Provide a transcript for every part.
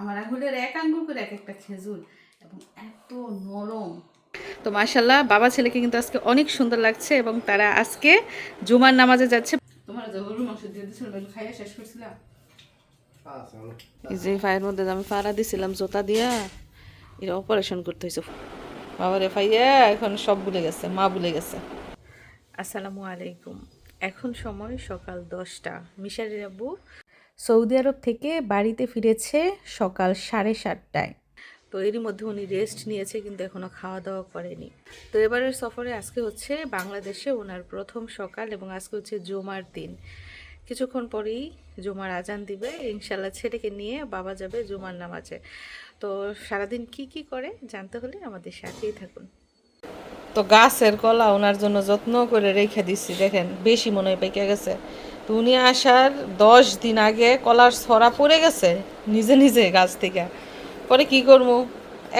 আমার আঙুলের এক আঙ্গুল করে এক একটা খেজুর এবং এত নরম। তো মাশাল্লাহ বাবা ছেলেকে কিন্তু আজকে অনেক সুন্দর লাগছে এবং তারা আজকে জুমার নামাজে যাচ্ছে। তোমার গরুর মাংস দিয়ে দিয়েছিল খাইয়া শেষ করছিলাম। এই যে ফায়ের মধ্যে আমি ফাড়া দিছিলাম জোতা দিয়া এটা অপারেশন করতে হয়েছে বাবারে ফাইয়া এখন সব ভুলে গেছে মা ভুলে গেছে। আসসালামু আলাইকুম। এখন সময় সকাল দশটা। মিশারির আব্বু সৌদি আরব থেকে বাড়িতে ফিরেছে সকাল সাড়ে সাতটায়। তো এরই মধ্যে উনি রেস্ট নিয়েছে কিন্তু এখনও খাওয়া দাওয়া করেনি। তো এবারের সফরে আজকে হচ্ছে বাংলাদেশে ওনার প্রথম সকাল এবং আজকে হচ্ছে জুমার দিন। কিছুক্ষণ পরেই জুমার আজান দিবে ইনশাল্লাহ ছেলেকে নিয়ে বাবা যাবে জুমার নামাজে। তো সারাদিন কি কি করে জানতে হলে আমাদের সাথেই থাকুন। তো গাছের কলা ওনার জন্য যত্ন করে রেখে দিচ্ছি দেখেন বেশি মনে হয় পেকে গেছে। তো উনি আসার দশ দিন আগে কলার ছড়া পড়ে গেছে নিজে নিজে গাছ থেকে। পরে কি করব?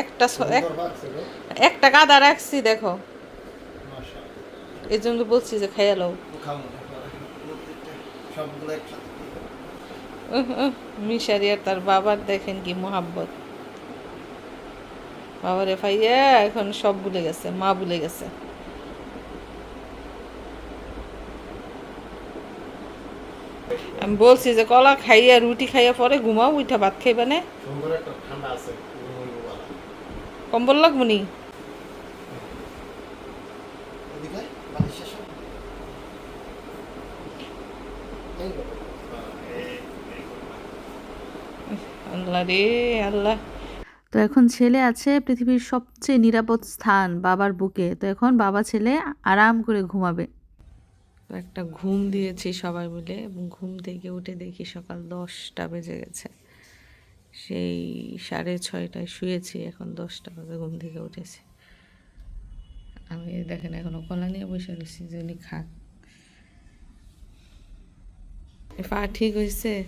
একটা একটা কাদা রাখছি দেখো। এই জন্য বলছি যে খাইয়া লও। মিশারি আর তার বাবার দেখেন কি মোহাব্বত। বাবারে ফাইয়া এখন সব ভুলে গেছে মা ভুলে গেছে। আমি বলছি যে কলা খাইয়া রুটি খাইয়া পরে ঘুমাও উঠা ভাত খাইবা না। কম্বল লাগবো নি। আল্লাহ রে আল্লাহ। তো এখন ছেলে আছে পৃথিবীর সবচেয়ে নিরাপদ স্থান বাবার বুকে। তো এখন বাবা ছেলে আরাম করে ঘুমাবে। একটা ঘুম দিয়েছি সবাই মিলে এবং ঘুম থেকে উঠে দেখি সকাল দশটা বেজে গেছে। সেই সাড়ে ছয়টায় শুয়েছি, এখন দশটা বাজে ঘুম থেকে উঠেছি। আমি দেখেন এখনও কলা নিয়ে বসে রয়েছি, যে উনি খাক। পা ঠিক হয়েছে?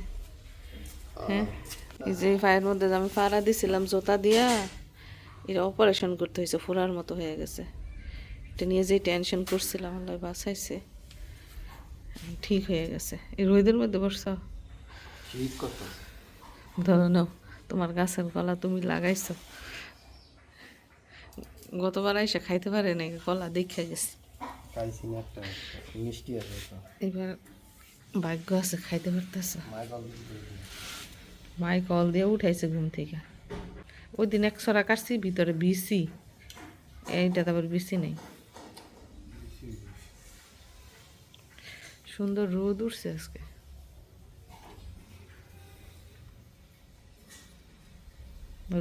হ্যাঁ? এই যে পায়ের মধ্যে আমি ফাড়া দিছিলাম জোতা দিয়া এটা অপারেশন করতে হয়েছে ফোড়ার মতো হয়ে গেছে। এটা নিয়ে যে টেনশন করছিলাম, আল্লাহ বাঁচাইছে। ঠিক হয়ে গেছে। এই রোদের মধ্যে বসছ? ধরো নাও তোমার গাছের কলা তুমি লাগাইছো। গতবার এসে খাইতে পারে নাকি কলা দেখে গেছি। এবার ভাগ্য আছে খাইতে পারতেছে। মাই কল দিয়ে উঠাইছে ঘুম থেকে। ওই দিন এক সরা কাটছি ভিতরে বিসি এইটা তারপর বিসি নেই। সুন্দর রোদ উঠছে আজকে।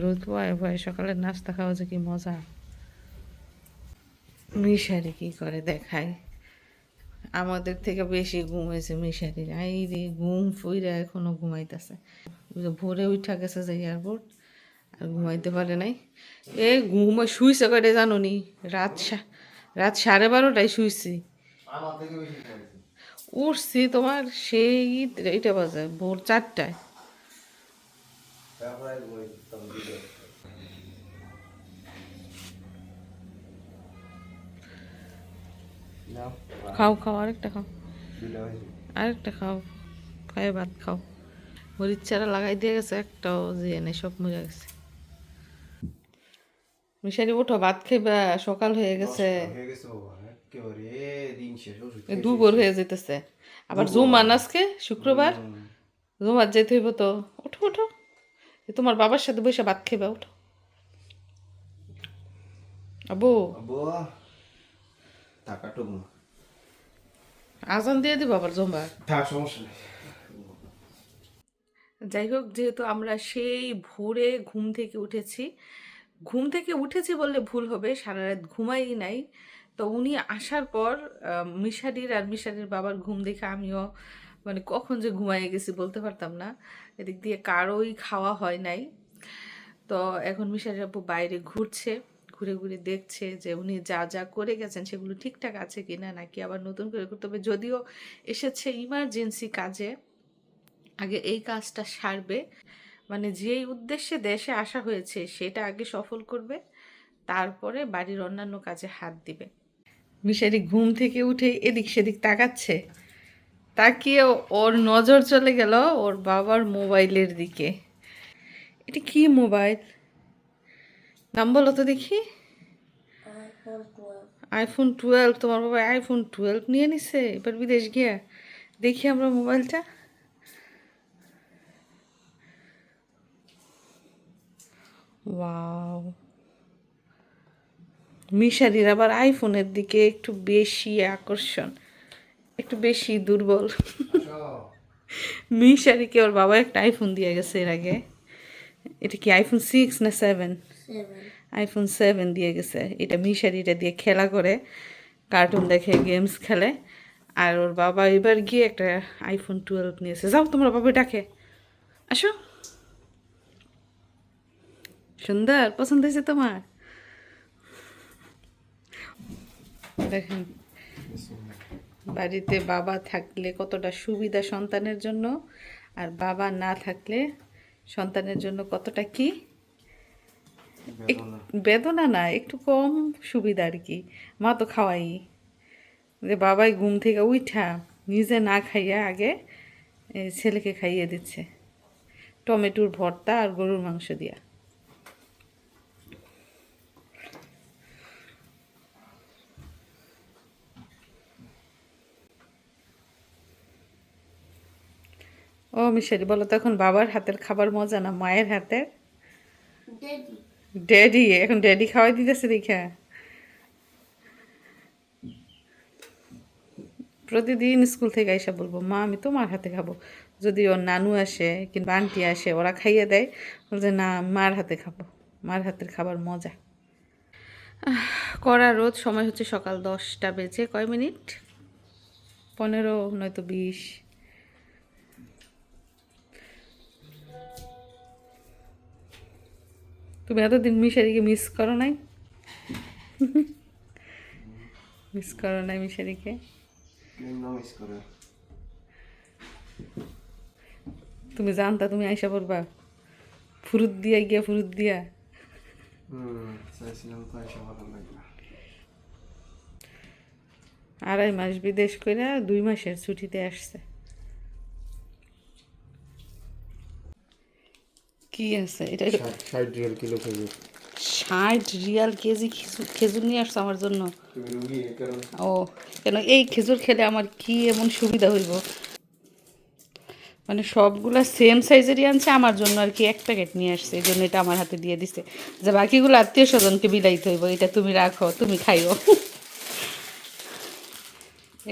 রোদ পোয়ায় পোয়ায় সকালের নাস্তা খাওয়া যে কি মজা। মিশারি কি করে দেখায় আমাদের থেকে বেশি ঘুম হয়েছে মিশারির। আই রে, ঘুম ফুইরা এখনও ঘুমাইতেছে। ভোরে উঠা গেছে যে এয়ারপোর্ট, আর ঘুমাইতে পারে নাই। এ ঘুম শুইছে কয়টা জানো নি রাত রাত সাড়ে বারোটায় শুইছি। উঠছি তোমার সেই এইটা বাজে, ভোর চারটায়। খাও খাও, আরেকটা খাও। আরেকটা খাও, খায় ভাত খাও। মরিচ চারা লাগাই দিয়ে গেছে, একটাও যে নেই, সব মরে গেছে। মিশারি উঠো ভাত খাইবা সকাল হয়ে গেছে। হয়ে গেছে একেবারে দিন শেষ, ওষুধ দুপুর হয়ে যেতেছে আবার জুমান আজকে শুক্রবার। জুমার যেতে হইব তো ওঠো ওঠো তোমার বাবার সাথে বসে ভাত ওঠো আবু টাকাটুকু। আজান দিয়ে দিব আবার থাক, সমস্যা নেই। যাই হোক যেহেতু আমরা সেই ভোরে ঘুম থেকে উঠেছি ঘুম থেকে উঠেছি বললে ভুল হবে সারা রাত ঘুমাই নাই। তো উনি আসার পর মিশারির আর মিশারির বাবার ঘুম দেখে আমিও মানে কখন যে ঘুমাই গেছি বলতে পারতাম না। এদিক দিয়ে কারোই খাওয়া হয় নাই। তো এখন মিশারির আব্বু বাইরে ঘুরছে, ঘুরে ঘুরে দেখছে যে উনি যা যা করে গেছেন সেগুলো ঠিকঠাক আছে কি না নাকি আবার নতুন করে করতে হবে। যদিও এসেছে ইমার্জেন্সি কাজে, আগে এই কাজটা সারবে। মানে যেই উদ্দেশ্যে দেশে আসা হয়েছে সেটা আগে সফল করবে, তারপরে বাড়ির অন্যান্য কাজে হাত দিবে। মিশারি ঘুম থেকে উঠে এদিক সেদিক তাকাচ্ছে। তাকিয়ে ওর নজর চলে গেল ওর বাবার মোবাইলের দিকে। এটা কি মোবাইল? নাম বলো তো দেখি। IPhone twelve. তোমার বাবা আইফোন টুয়েলভ নিয়ে নিছে, এবার বিদেশ গিয়া দেখি আমরা মোবাইলটা। ওয়াও। মিশারির আবার আইফোনের দিকে একটু বেশি আকর্ষণ একটু বেশি দুর্বল। মিশারিকে ওর বাবা একটা আইফোন দিয়ে গেছে এর আগে। এটা কি আইফোন সিক্স না সেভেন? আইফোন সেভেন দিয়ে গেছে। এটা মিশারিটা দিয়ে খেলা করে কার্টুন দেখে গেমস খেলে। আর ওর বাবা এবার গিয়ে একটা আইফোন টুয়েলভ নিয়েছে। যাও তোমার বাবা ডাকে। আসো। সুন্দর পছন্দ হয়েছে তোমার? দেখেন বাড়িতে বাবা থাকলে কতটা সুবিধা সন্তানের জন্য আর বাবা না থাকলে সন্তানের জন্য কতটা কি? এক- বেদনা না একটু কম সুবিধা আর কি। মা তো খাওয়াই। যে বাবাই ঘুম থেকে উঠা নিজে না খাইয়া আগে ছেলেকে খাইয়ে দিচ্ছে। টমেটোর ভর্তা আর গরুর মাংস দিয়া। ও মিশারি বলো তো এখন বাবার হাতের খাবার মজা না মায়ের হাতের? ড্যাডি এখন ড্যাডি খাওয়াই দিতেছে দেখা। প্রতিদিন স্কুল থেকে এসে বলব মা আমি তোমার হাতে খাব। যদি ওর নানু আসে কিংবা আন্টি আসে ওরা খাইয়ে দেয় বলছে না মার হাতে খাব। মার হাতের খাবার মজা। করা রোদ সময় হচ্ছে সকাল দশটা বেজে কয় মিনিট? পনেরো নয়তো বিশ। তুমি এতদিন মিশারিকে মিস করো নাই? মিস করো নাই মিশারিকে? তুমি জানতা তুমি আইসা পড়বা? ফুরুত দিয়া গিয়া ফুরুত দিয়া। আড়াই মাস বিদেশ করে দুই মাসের ছুটিতে আসছে। কি আছে? এটা ষাট রিয়াল কিলো খেজুর। ষাট রিয়াল কেজি খেজুর খেজুর নিয়ে আসছো আমার জন্য? ও কেন এই খেজুর খেলে আমার কি এমন সুবিধা হইব? মানে সবগুলা সেম সাইজেরই আনছে আমার জন্য আর কি এক প্যাকেট নিয়ে আসছে এই জন্য এটা আমার হাতে দিয়ে দিছে। যে বাকিগুলো আত্মীয় স্বজনকে বিলাইতে হইব এটা তুমি রাখো তুমি খাইও।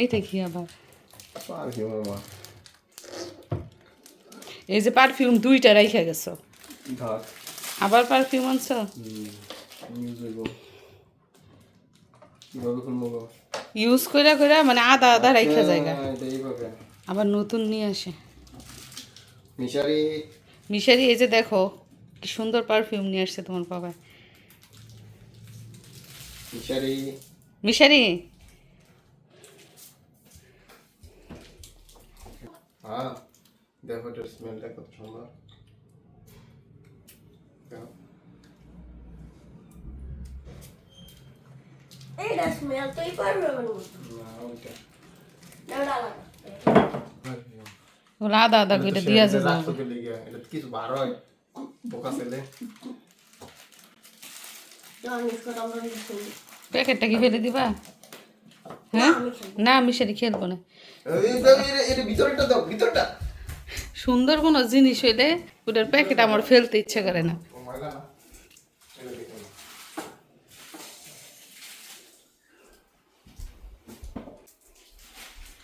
এইটা কি আবার? এই যে পারফিউম দুইটা রাইখা গেছো। ঢাক আবার পারফিউম আনছো ইউজ কইরা কইরা মানে আদা আদা রাইখা জায়গা। হ্যাঁ, আবার নতুন নিয়ে আসে। মিশারি। মিশারি এই যে দেখো কি সুন্দর পারফিউম নিয়ে আসছে তোমার বাবা। মিশারি। মিশারি? হ্যাঁ দেখো এটার স্মেলটা কত সুন্দর। এইটা স্মেল তুই পারবে না না ওইটা না না ওগুলো আদা আদা করে দিয়ে এটা কিছু বার হয় বোকা ছেলে প্যাকেটটা কি ফেলে দিবা হ্যাঁ না মিশারি খেলব না এই দাও, এটা- এটা ভিতরটা দাও ভিতরটা সুন্দর কোনো জিনিস হইলে ওটার প্যাকেট আমার ফেলতে ইচ্ছে করে না ময়লা না এটা দেখো না।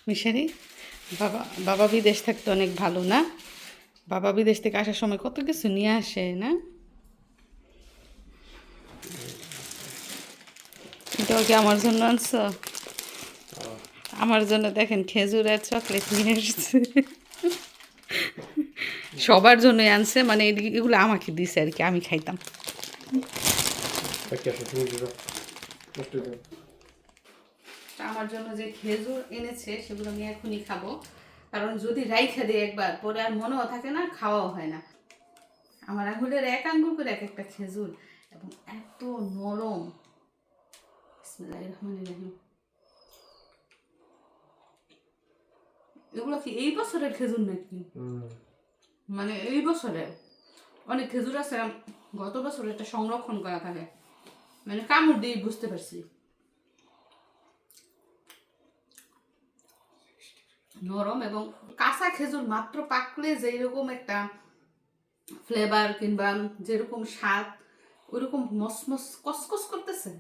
মিশারি বাবা বাবা বিদেশ থাকতে অনেক ভালো না? বাবা বিদেশ থেকে আসার সময় কত কিছু নিয়ে আসে না? এটাও কি আমার জন্য আনছো? আমার জন্য দেখেন খেজুর আর চকলেট নিয়ে এসেছে সবার জন্যই আনছে মানে এগুলো আমাকে দিছে আর কি আমি খাইতাম। আমার জন্য যে খেজুর এনেছে সেগুলো আমি এখনই খাব। কারণ যদি রাইখা দিই একবার পরে আর মনেও থাকে না খাওয়াও হয় না। আমার আঙুলের এক আঙ্গুল করে এক একটা খেজুর এবং এত নরম। এগুলো কি এই বছরের খেজুর নাকি। মানে এই বছরে অনেক খেজুর আছে গত বছর এটা সংরক্ষণ করা থাকে। মানে কামড় দিয়ে বুঝতে পারছি। নরম এবং কাঁচা খেজুর মাত্র পাকলে যেরকম একটা ফ্লেভার কিংবা যেরকম স্বাদ, ওইরকম মসমস, কসকস করতেছে।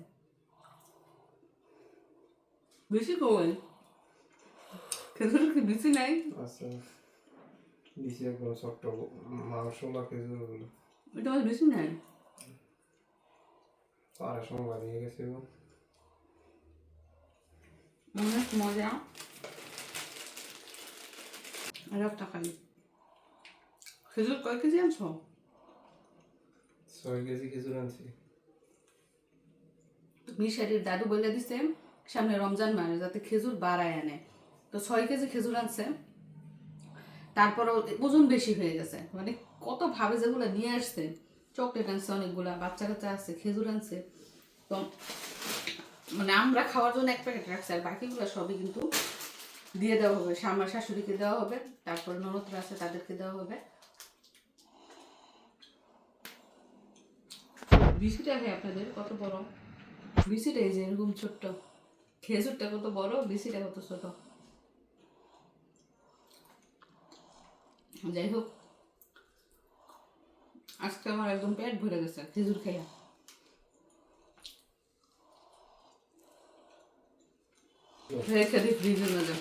বেশি কই? খেজুর কি বেশি নাই? আচ্ছা দিছি একদম ছোট্ট মাংস খেজুরগুলো এটা আমার বেশি নাই। দিয়ে গেছে অনেক মজা। আর একটা খাই খেজুর কয় কেজি আনছো? ছয় কেজি খেজুর আনছি। দাদু বলে দিছে সামনে রমজান মাস যাতে খেজুর বাড়ায় আনে। তো ছয় কেজি খেজুর আনছে। তারপরও ওজন বেশি হয়ে গেছে। মানে কত ভাবে যেগুলো নিয়ে আসছে চকলেট আনছে অনেকগুলা বাচ্চা কাচ্চা আছে খেজুর আনছে। তো মানে আমরা খাওয়ার জন্য এক প্যাকেট রাখছি আর বাকিগুলো সবই কিন্তু দিয়ে দেওয়া হবে। আমার শাশুড়িকে দেওয়া হবে, তারপর ননদরা আছে তাদেরকে দেওয়া হবে। বিসিটা হয় আপনাদের? কত বড়? বিসিটা এই যে এরকম ছোট্ট। খেজুরটা কত বড়? বিসিটা কত ছোট? যাই হোক। আজকে আমার একদম পেট ভরে গেছে। খেজুর খাইয়া। রেখে ফ্রিজের মধ্যে।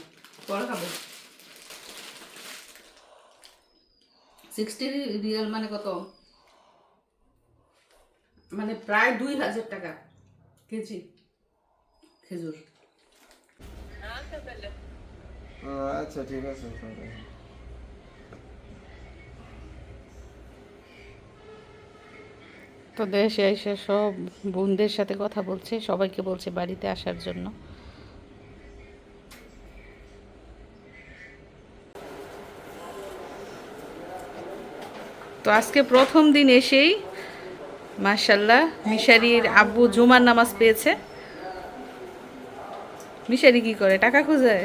পরে খাব। সিক্সটি রিয়াল মানে কত? মানে প্রায় দুই হাজার টাকা কেজি। খেজুর। আচ্ছা ঠিক আছে। তো দেশে এসে সব বোনদের সাথে কথা বলছে, সবাইকে বলছে বাড়িতে আসার জন্য। তো আজকে প্রথম দিন এসেই মার্শাল্লাহ মিশারির আব্বু জুমার নামাজ পেয়েছে। মিশারি কি করে, টাকা খুঁজে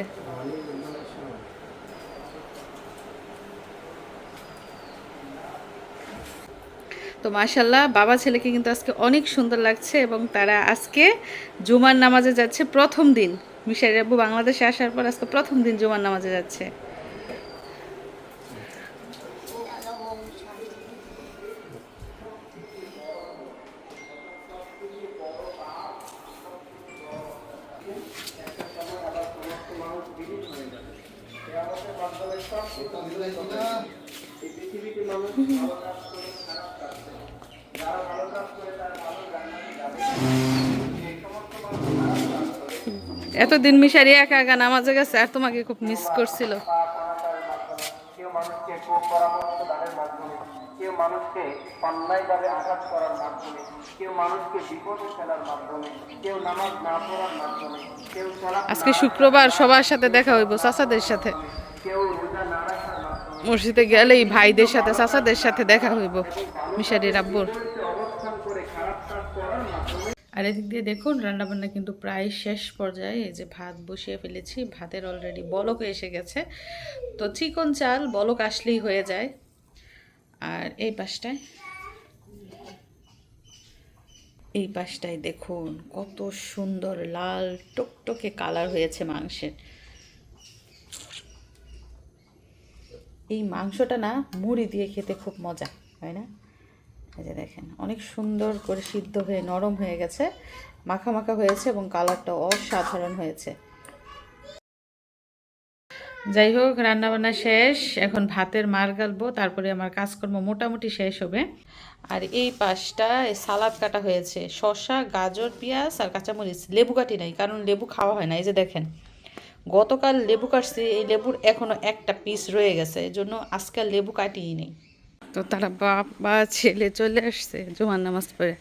তো মাশাল্লাহ বাবা ছেলেকে কিন্তু আজকে অনেক সুন্দর লাগছে এবং তারা আজকে জুমার নামাজে যাচ্ছে প্রথম দিন। মিশারি আব্বু বাংলাদেশে আসার পর আজকে প্রথম দিন জুমার নামাজে যাচ্ছে। এতদিন মিশারি একা একা নামাজে গেছে আর তোমাকে খুব মিস করছিল। কেউ মানুষকে অন্যায়ভাবে আঘাত করার মাধ্যমে কেউ মানুষকে বিপদে ফেলার মাধ্যমে কেউ নামাজ না পড়ার মাধ্যমে কেউ আজকে শুক্রবার সবার সাথে দেখা হইব চাচাদের সাথে। কেউ রোজা না রাখার মাধ্যমে। মসজিদে গেলেই ভাইদের সাথে চাচাদের সাথে দেখা হইব মিশারি আব্বুর অবস্থান করে খারাপ কাজ করার মাধ্যমে আর এদিক দিয়ে দেখুন, রান্নাবান্না কিন্তু প্রায় শেষ পর্যায়ে এই যে ভাত বসিয়ে ফেলেছি। ভাতের অলরেডি বলক এসে গেছে। তো চিকন চাল, বলক আসলেই হয়ে যায়। আর এই পাশটায় এই পাশটায় দেখুন, কত সুন্দর লাল টকটকে কালার হয়েছে মাংসের। এই মাংসটা না, মুড়ি দিয়ে খেতে খুব মজা, হয় না? এই যে দেখেন, অনেক সুন্দর করে সিদ্ধ হয়ে, নরম হয়ে গেছে, মাখা মাখা হয়েছে এবং কালারটা অসাধারণ হয়েছে। যাই হোক, রান্নাবান্না শেষ, এখন ভাতের মার গালবো, তারপরে আমার কাজকর্ম মোটামুটি শেষ হবে। আর এই পাশটা সালাদ কাটা হয়েছে, শসা, গাজর, পেঁয়াজ আর কাঁচামরিচ, লেবু কাটি নাই, কারণ লেবু খাওয়া হয় না, এই যে দেখেন। গতকাল লেবু কাটছি, এই লেবুর এখনও একটা পিস রয়ে গেছে এই জন্য আজকাল লেবু কাটিই নেই তো তারা বাবা ছেলে চলে আসছে জোয়ান নামাজ পড়ে।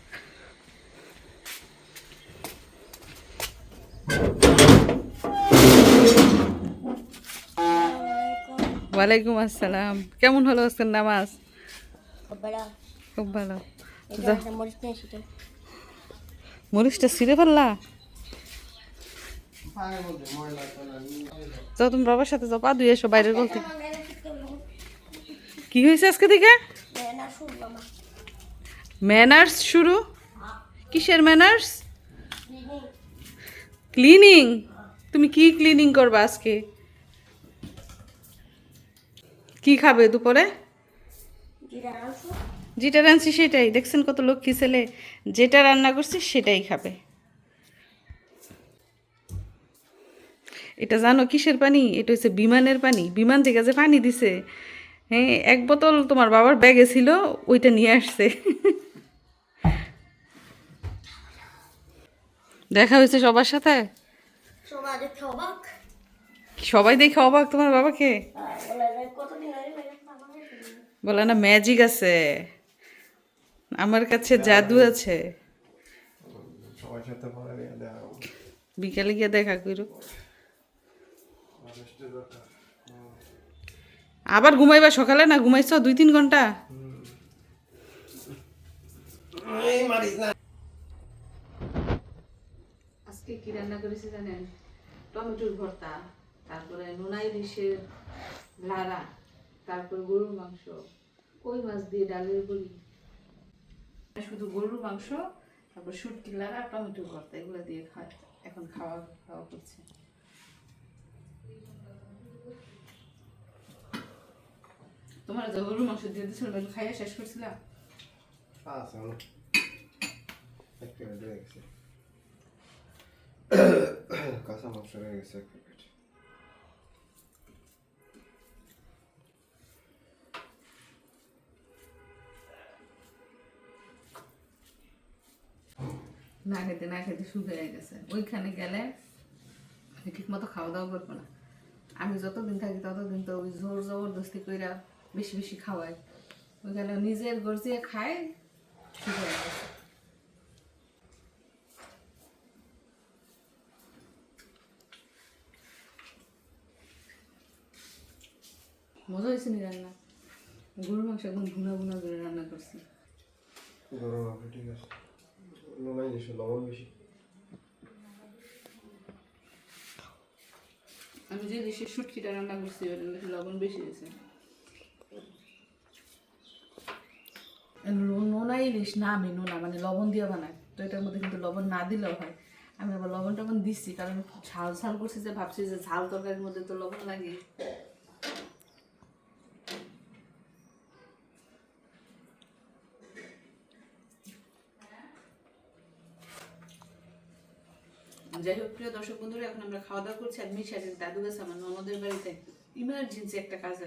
ওয়ালাইকুম আসসালাম। কেমন হলো আজকের নামাজ? খুব ভালো। মরিচটা ছিঁড়ে ফেললা? যাও তুমি বাবার সাথে যাও পা ধুয়ে এসো বাইরের থেকে। কি হয়েছে আজকে মামা ম্যানার্স শুরু? কিসের ম্যানার্স ক্লিনিং তুমি কি ক্লিনিং করবা আজকে? কি খাবে দুপুরে? যেটা রাঁধছি সেটাই। দেখছেন কত লক্ষ্মী ছেলে। যেটা রান্না করছি সেটাই খাবে। এটা জানো কিসের পানি? এটা হচ্ছে বিমানের পানি। বিমান থেকে যে পানি দিছে। হ্যাঁ এক বোতল তোমার বাবার ব্যাগে ছিল ওইটা নিয়ে আসছে। দেখা হয়েছে সবার সাথে? সবাই দেখে অবাক তোমার বাবাকে? বলে না ম্যাজিক আছে। আমার কাছে জাদু আছে। বিকালে গিয়ে দেখা করো আবার ঘুমাইবা সকালে না ঘুমাইছ দুই তিন ঘণ্টা? আজকে কি রান্না করেছি জানেন? টমেটোর ভর্তা তারপরে নোনাই ইলিশের লাড়া তারপর গরুর মাংস কই মাছ দিয়ে ডালের বড়ি? শুধু গরুর মাংস তারপর শুটকি লাড়া টমেটো ভর্তা এগুলো দিয়ে খায় এখন খাওয়া খাওয়া করছে। তোমার যে গরুর মাংস দিয়ে দিয়েছিল আমি খাইয়ে শেষ গেছে। কাঁচা মাংস রয়ে গেছে এক প্যাকেট। না খেতে না খেতে শুকিয়ে গেছে। ওইখানে গেলে ঠিক মতো খাওয়া দাওয়া করব না। আমি যতদিন থাকি ততদিন তো ওই জোর জবরদস্তি কইরা বেশি বেশি খাওয়াই ওইখানে নিজের গর্জিয়ে খায় শুকিয়ে গেছে মজা হয়েছে নি রান্না? গরুর মাংস একদম ভুনা ভুনা করে রান্না করছি। গরম মাংস ঠিক আছে। নুনাই বেশি লবণ বেশি। আমি যে দেশের শুটকিটা রান্না করছি লবণ বেশি দিয়েছে নোনা ইলিশ না আমি, নোনা মানে লবণ দিয়ে বানাই। তো এটার মধ্যে কিন্তু লবণ না দিলেও হয়। আমি আবার লবণ টবণ দিচ্ছি, কারণ ঝাল ঝাল করছি যে ভাবছি যে ঝাল তরকারির মধ্যে তো লবণ লাগে। যাই হোক, প্রিয় দর্শক বন্ধুরা, এখন আমরা খাওয়া দাওয়া করছি। আর মিশারির দাদু গেছে আমার ননদের বাড়িতে। ইমার্জেন্সি একটা কাজে